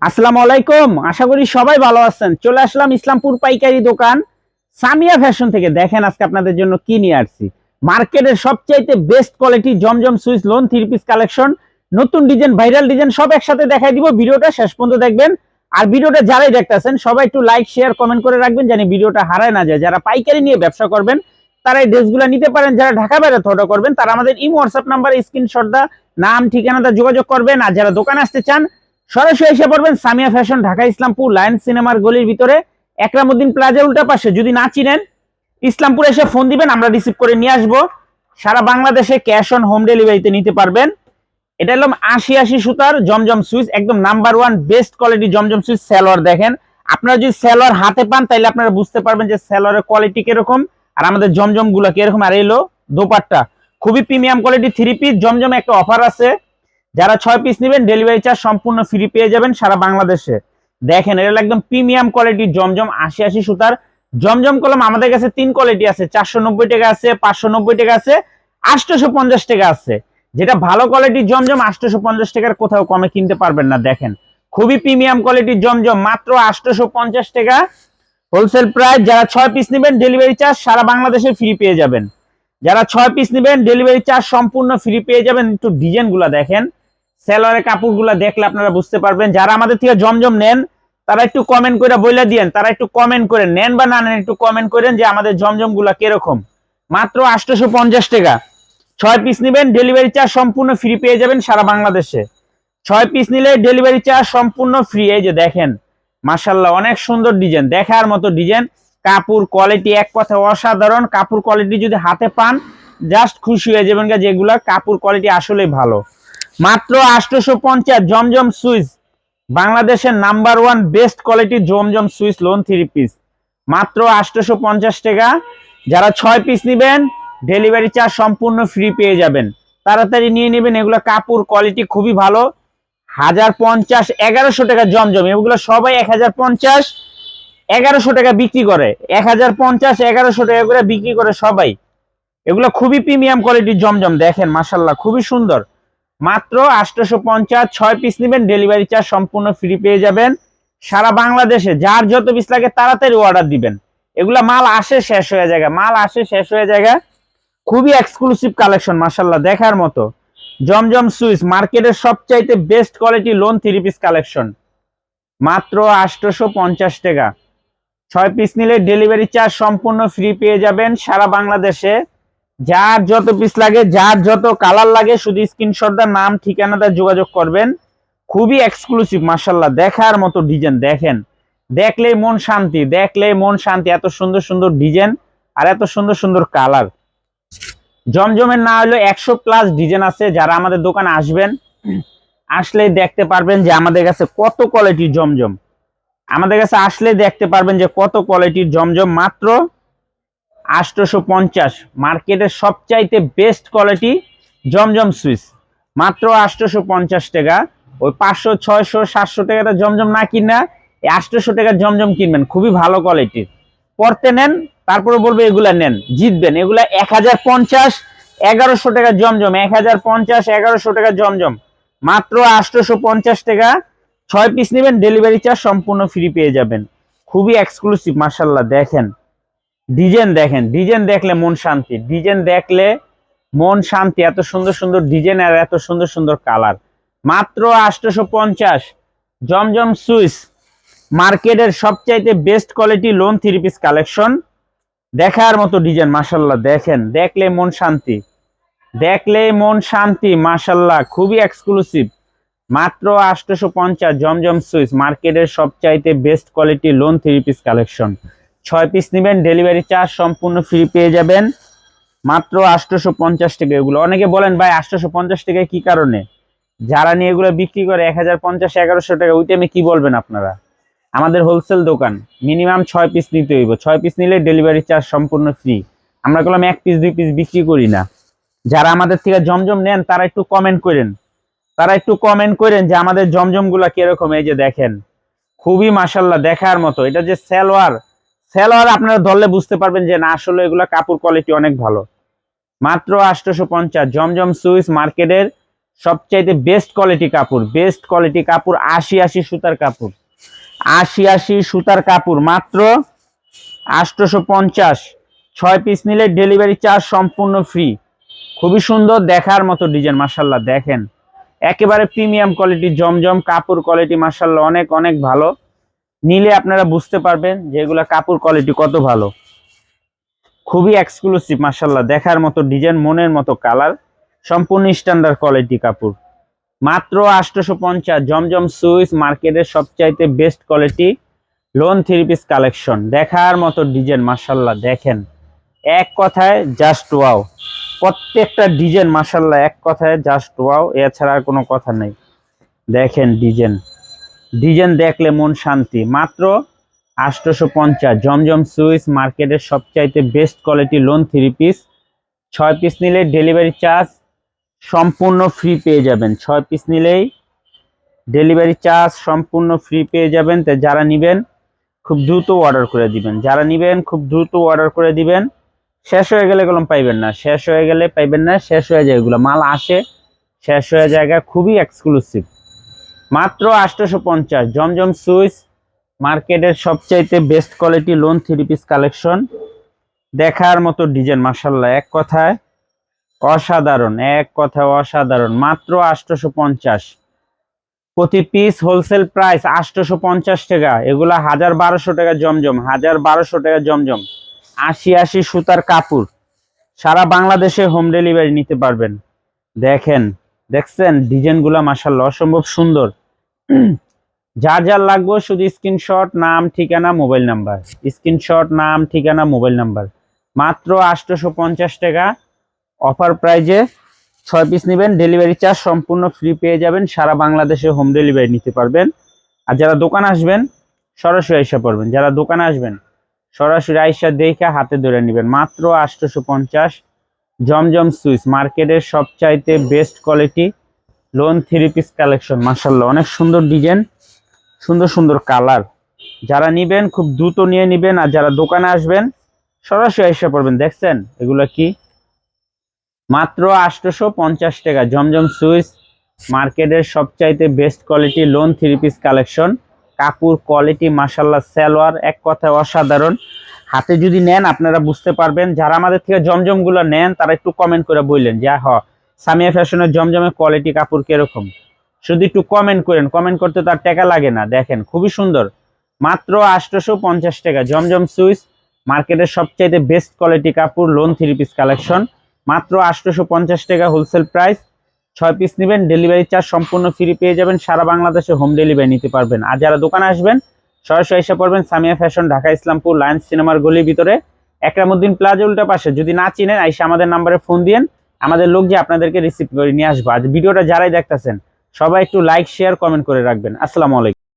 আসসালামু আলাইকুম। আশা করি সবাই ভালো আছেন। চলে আসলাম ইসলামপুর পাইকারি দোকান সামিয়া ফ্যাশন থেকে। দেখেন আজকে আপনাদের জন্য কি নিয়ে আসছি। মার্কেটের সবচাইতে বেস্ট কোয়ালিটি জমজম Swiss lawn three piece collection নতুন ডিজাইন ভাইরাল ডিজাইন সব একসাথে দেখাই দিব। ভিডিওটা শেষ পর্যন্ত দেখবেন। আর ভিডিওটা যারাই দেখতেছেন, সবাই একটু লাইক শেয়ার কমেন্ট করে রাখবেন জানি ভিডিওটা হারায় না যায়। যারা পাইকারি নিয়ে ব্যবসা করবেন, তারা এই ড্রেসগুলো নিতে পারেন। যারা ঢাকা বাইরে অর্ডার করবেন, তারা আমাদের ইমো হোয়াটসঅ্যাপ নাম্বারে স্ক্রিনশট দা, নাম, ঠিকানাটা যোগাযোগ করবেন। আর যারা দোকানে আসতে চান সরাসরি এসে পড়বেন সামিয়া ফ্যাশন, ঢাকা ইসলামপুর লায়ন সিনেমার গলির ভিতরে। একরামুদ্দিন প্লাজার উল্টা পাশে, যদি না চিনেন, ইসলামপুর এসে ফোন দিবেন, আমরা রিসিভ করে নিয়ে আসব। সারা বাংলাদেশে ক্যাশ অন হোম ডেলিভারিতে নিতে পারবেন। এটা হলো আশি আশি সুতার জমজম সুইচ, একদম নাম্বার ওয়ান, বেস্ট কোয়ালিটি জমজম সুইচ স্যালোয়ার দেখেন। আপনারা যদি স্যালোয়ার হাতে পান তাহলে আপনারা বুঝতে পারবেন যে স্যালোয়ারের কোয়ালিটি কীরকম, আর আমাদের জমজমগুলা কীরকম, আর এলো দোপাট্টা। খুবই প্রিমিয়াম কোয়ালিটি থ্রি পিস জমজম একটা অফার আছে। যারা ছয় পিস নেবেন ডেলিভারি চার্জ সম্পূর্ণ ফ্রি পেয়ে যাবেন সারা বাংলাদেশে। দেখেন, এটা একদম প্রিমিয়াম কোয়ালিটির জমজম আশি আশি সুতার। জমজম কলম আমাদের কাছে তিন কোয়ালিটি আছে, চারশো নব্বই টাকা আছে, পাঁচশো নব্বই টাকা আছে, আটশোশো পঞ্চাশ টাকা আছে। যেটা ভালো কোয়ালিটির জমজম, আটশোশো পঞ্চাশ টাকার কোথাও কমে কিনতে পারবেন না, দেখেন। খুবই প্রিমিয়াম কোয়ালিটির জমজম, মাত্র আটশোশো পঞ্চাশ টাকা। হোলসেল প্রাইস যারা ছয় পিস নেবেন ডেলিভারি চার্জ সারা বাংলাদেশে ফ্রি পেয়ে যাবেন। যারা ছয় পিস নেবেন ডেলিভারি চার্জ সম্পূর্ণ ফ্রি পেয়ে যাবেন। একটু ডিজাইনগুলা দেখেন। সেলোয়ারের কাপড়গুলো দেখলে আপনারা বুঝতে পারবেন। যারা আমাদের থেকে জমজম নেন, তারা একটু কমেন্ট করে বইলা দিয়েন। তারা একটু কমেন্ট করেন। নেন বা না নেন, একটু কমেন্ট করেন যে আমাদের জমজমগুলা কীরকম। মাত্র আটশোশো পঞ্চাশ টাকা। ছয় পিস নেবেন ডেলিভারি চার্জ সম্পূর্ণ ফ্রি পেয়ে যাবেন সারা বাংলাদেশে। ছয় পিস নিলে ডেলিভারি চার্জ সম্পূর্ণ ফ্রি এই যে দেখেন মাসাল্লাহ অনেক সুন্দর ডিজাইন দেখার মতো ডিজাইন কাপড় কোয়ালিটি এক কথা অসাধারণ। কাপড় কোয়ালিটি যদি হাতে পান জাস্ট খুশি হয়ে যাবেন যেগুলা। কাপড় কোয়ালিটি আসলেই ভালো। মাত্র আটশোশো পঞ্চাশ জমজম সুইচ। বাংলাদেশের number one best quality Zamzam Swiss lawn three piece. মাত্র আটশোশো পঞ্চাশ টাকা। যারা ছয় পিস নেবেন, ডেলিভারি চার্জ সম্পূর্ণ ফ্রি পেয়ে যাবেন। তাড়াতাড়ি নিয়ে নেবেন, এগুলো কাপড় কোয়ালিটি খুবই ভালো। হাজার পঞ্চাশ এগারোশো টাকা জমজম, এগুলো সবাই এক হাজার পঞ্চাশ এগারোশো টাকা বিক্রি করে। এক হাজার পঞ্চাশ এগারোশো টাকা করে বিক্রি করে সবাই। এগুলো খুবই প্রিমিয়াম কোয়ালিটির জমজম, দেখেন মাসাল্লাহ খুবই সুন্দর। মাত্র আটশোশো পঞ্চাশ ছয় পিস নেবেন ডেলিভারি চার্জ সম্পূর্ণ ফ্রি পেয়ে যাবেন। সারা বাংলাদেশে যার যত পিস লাগে তাড়াতাড়ি অর্ডার দিবেন। এগুলা মাল আসে শেষ হয়ে যায় মাল আসে শেষ হয়ে যায় খুবই এক্সক্লুসিভ কালেকশন মাসাল্লাহ দেখার মতো। জমজম সুইচ, মার্কেটের সবচাইতে best quality lawn three piece collection মাত্র আটশোশো পঞ্চাশ টাকা। ছয় পিস নিলে ডেলিভারি চার্জ সম্পূর্ণ ফ্রি পেয়ে যাবেন সারা বাংলাদেশে। যার যত পিস লাগে, যার যত কালার লাগে, শুধু স্ক্রিনশটটার নাম ঠিকানাটা যোগাযোগ করবেন। খুবই এক্সক্লুসিভ মার্শাল্লাহ দেখার মতো ডিজাইন দেখেন। দেখলেই মন শান্তি, দেখলেই মন শান্তি, এত সুন্দর সুন্দর ডিজাইন আর এত সুন্দর সুন্দর কালার জমজমের না হলেও একশো প্লাস ডিজাইন আছে, যারা আমাদের দোকানে আসবেন, আসলেই দেখতে পারবেন যে আমাদের কাছে কত কোয়ালিটির জমজম। আমাদের কাছে আসলে দেখতে পারবেন যে কত কোয়ালিটির জমজম, মাত্র আটশোশো পঞ্চাশ মার্কেটের সবচাইতে বেস্ট কোয়ালিটি জমজম সুইচ। মাত্র আটশোশো পঞ্চাশ টাকা। ওই পাঁচশো, ছয়শো, সাতশো টাকাটা জমজম না কিনা, এই আটশোশো টাকার জমজম কিনবেন, খুবই ভালো কোয়ালিটির পড়তে নেন, তারপরে বলব এগুলা নেন, জিতবেন। এগুলা এক হাজার পঞ্চাশ এগারোশো টাকা জমজম এক হাজার পঞ্চাশ এগারোশো টাকা জমজম। মাত্র আটশোশো পঞ্চাশ টাকা। ছয় পিস নেবেন, ডেলিভারি চার্জ সম্পূর্ণ ফ্রি পেয়ে যাবেন। খুবই এক্সক্লুসিভ মার্শাল্লাহ দেখেন। ডিজাইন দেখেন, ডিজাইন দেখলে মন শান্তি। ডিজাইন দেখলে মন শান্তি, এত সুন্দর সুন্দর ডিজাইন আর এত সুন্দর সুন্দর কালার। মাত্র আটশোশো পঞ্চাশ, জমজম সুইস, মার্কেটের সবচাইতে best quality lawn three piece collection. দেখার মতো ডিজাইন মাসাল্লাহ দেখেন, দেখলে মন শান্তি। দেখলে মন শান্তি মাসাল্লাহ খুবই এক্সক্লুসিভ মাত্র আটশোশো পঞ্চাশ, জমজম সুইস, মার্কেটের সবচাইতে best quality lawn three piece collection. ছয় পিস নেবেন ডেলিভারি চার্জ সম্পূর্ণ ফ্রি পেয়ে যাবেন। মাত্র আটশোশো পঞ্চাশ টাকা এগুলো। অনেকে বলেন, ভাই আটশোশো পঞ্চাশ টাকায় কি কারণে? যারা নিয়ে এগুলো বিক্রি করে এক হাজার পঞ্চাশ, এগারোশো টাকা ওই টাইমে কি বলবেন আপনারা? আমাদের হোলসেল দোকান মিনিমাম ছয় পিস নিতে হইব। ছয় পিস নিলে ডেলিভারি চার্জ সম্পূর্ণ ফ্রি আমরা করলাম এক পিস দুই পিস বিক্রি করি না। যারা আমাদের থেকে জমজম নেন, তারা একটু কমেন্ট করেন। তারা একটু কমেন্ট করেন যে আমাদের জমজমগুলা কীরকম? এই যে দেখেন, খুবই মাসাল্লাহ দেখার মতো। এটা যে সেলোয়ার সেলোয়ার আপনারা ধরলে বুঝতে পারবেন যে না, আসলে এগুলো কাপড় কোয়ালিটি অনেক ভালো। মাত্র আটশোশো পঞ্চাশ জমজম সুইস মার্কেটের সবচাইতে বেস্ট কোয়ালিটি কাপড় বেস্ট কোয়ালিটি কাপড়, আশি আশি সুতার কাপড়। আশি আশি সুতার কাপড়, মাত্র আটশোশো পঞ্চাশ ছয় পিস নিলে ডেলিভারি চার্জ সম্পূর্ণ ফ্রি খুবই সুন্দর দেখার মতো ডিজাইন মার্শাল্লাহ দেখেন। একেবারে প্রিমিয়াম কোয়ালিটি জমজম কাপড় কোয়ালিটি মার্শাল্লাহ অনেক অনেক ভালো। নিলে আপনারা বুঝতে পারবেন যে এগুলা কাপড় কোয়ালিটি কত ভালো। খুবই এক্সক্লুসিভ মার্শাল্লাহ দেখার মতো ডিজাইন মনের মতো কালার সম্পূর্ণ স্ট্যান্ডার্ড কোয়ালিটি কাপড়। মাত্র আটশোশো পঞ্চাশ, জমজম সুইস মার্কেটের সবচাইতে best quality lawn three piece collection দেখার মতো ডিজাইন মার্শাল্লাহ দেখেন। এক কথায় জাস্ট ওয়াও প্রত্যেকটা ডিজাইন মার্শাল্লাহ এক কথায় জাস্ট ওয়াও এছাড়া আর কোনো কথা নেই। দেখেন ডিজাইন ডিজাইন দেখলে মন শান্তি। মাত্র আটশোশো পঞ্চাশ জমজম সুইস মার্কেটের সবচাইতে best quality lawn three piece. ছয় পিস নিলে ডেলিভারি চার্জ সম্পূর্ণ ফ্রি পেয়ে যাবেন। ছয় পিস নিলেই ডেলিভারি চার্জ সম্পূর্ণ ফ্রি পেয়ে যাবেন। তো যারা নেবেন, খুব দ্রুত অর্ডার করে দিবেন। যারা নেবেন, খুব দ্রুত অর্ডার করে দিবেন। শেষ হয়ে গেলে এগুলো পাইবেন না। শেষ হয়ে গেলে পাইবেন না। শেষ হয়ে যায় এগুলো। মাল আসে, শেষ হয়ে জায়গা খুবই এক্সক্লুসিভ মাত্র আটশোশো পঞ্চাশ জমজম সুইস মার্কেটের সবচাইতে best quality lawn three piece collection দেখার মতো ডিজাইন মাসাল্লাহ এক কথায় অসাধারণ, এক কথায় অসাধারণ। মাত্র আটশোশো পঞ্চাশ প্রতি পিস হোলসেল প্রাইস আটশোশো পঞ্চাশ টাকা। এগুলা হাজার বারোশো টাকা জমজম, হাজার বারোশো টাকা জমজম। আশি আশি সুতার কাপড়। সারা বাংলাদেশে হোম ডেলিভারি নিতে পারবেন। দেখেন, দেখছেন? ডিজাইনগুলা মাসাল্লাহ অসম্ভব সুন্দর। যার যার লাগবে শুধু স্ক্রিনশট নাম, ঠিকানা মোবাইল নাম্বার স্ক্রিনশট নাম, ঠিকানা মোবাইল নাম্বার মাত্র আটশোশো পঞ্চাশ টাকা অফার প্রাইজে ছয় পিস নেবেন। ডেলিভারি চার্জ সম্পূর্ণ ফ্রি পেয়ে যাবেন। সারা বাংলাদেশে হোম ডেলিভারি নিতে পারবেন। আর যারা দোকান আসবেন, সরাসরি আইসা পড়বেন। যারা দোকানে আসবেন, সরাসরি আইসা দেখে হাতে ধরে নেবেন। মাত্র আটশোশো পঞ্চাশ জমজম সুইস। মার্কেটের সবচাইতে best quality lawn three piece collection মার্শাল্লাহ অনেক সুন্দর ডিজাইন সুন্দর সুন্দর কালার যারা নিবেন, খুব দ্রুত নিয়ে নিবেন, আর যারা দোকানে আসবেন, সরাসরি এসে পড়বেন, দেখছেন? এগুলো কি? মাত্র আটশোশো পঞ্চাশ টাকা। জমজম সুইস মার্কেটের সবচাইতে best quality lawn three piece collection কাপড় কোয়ালিটি মাসাল্লাহ সালোয়ার, এক কথায় অসাধারণ। হাতে যদি নেন, আপনারা বুঝতে পারবেন। যারা আমাদের থেকে জমজমগুলো নেন, তারা একটু কমেন্ট করে বললেন যে হ সামিয়া ফ্যাশনের জমজমের কোয়ালিটি কাপড় কীরকম? শুধু একটু কমেন্ট করেন। কমেন্ট করতে তার টাকা লাগে না। দেখেন, খুবই সুন্দর। মাত্র আটশোশো পঞ্চাশ টাকা। জমজম সুইস মার্কেটের সবচাইতে বেস্ট কোয়ালিটি কাপড় লোন থ্রি পিস কালেকশন মাত্র আটশোশো পঞ্চাশ টাকা হোলসেল প্রাইস ছয় পিস নেবেন ডেলিভারি চার্জ সম্পূর্ণ ফ্রি পেয়ে যাবেন। সারা বাংলাদেশে হোম ডেলিভারি নিতে পারবেন। আর যারা দোকানে আসবেন, সরাসরি এসে পড়বেন সামিয়া ফ্যাশন, ঢাকা ইসলামপুর, লায়ন্স সিনেমার গলির ভিতরে। একরামুদ্দিন প্লাজা উল্টা পাশে। যদি না চিনেন, আইসা আমাদের নাম্বারে ফোন দিয়েন। আমাদের লোক যে আপনাদেরকে রিসিভ করে নিয়ে আসব। আজ ভিডিওটা যারাই দেখতেছেন, সবাই একটু লাইক শেয়ার কমেন্ট করে রাখবেন। আসসালামু আলাইকুম।